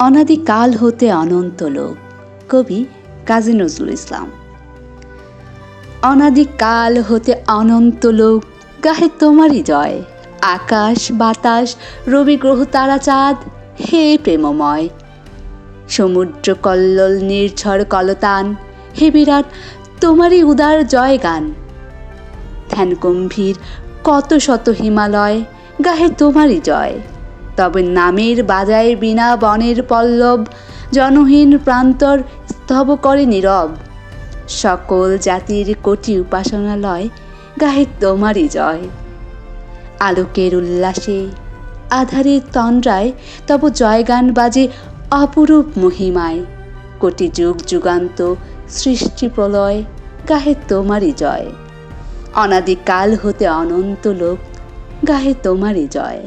অনাদিকাল হতে অনন্ত লোক। কবি কাজী নজরুল ইসলাম। অনাদিকাল হতে অনন্ত লোক, গাহে তোমারই জয়। আকাশ, বাতাস, রবি গ্রহ, তারা চাঁদ, হে প্রেমময়। সমুদ্র কল্লোল, নির্ঝর কলতান, হে বিরাট, তোমারই উদার জয় গান। ধ্যান গম্ভীর কত শত হিমালয়, গাহে তোমারই জয়। তবে নামের বাজায় বিনা বনের পল্লব, জনহীন প্রান্তর স্তব করে নীরব। সকল জাতির কোটি উপাসনালয় গাহে তোমারই জয়। আলোকের উল্লাসে, আধারের তন্দ্রায় তব জয়গান বাজে অপরূপ মহিমায়। কোটি যুগ যুগান্ত সৃষ্টি প্রলয় গাহে তোমারই জয়। অনাদিকাল হতে অনন্ত লোক গাহে তোমারই জয়।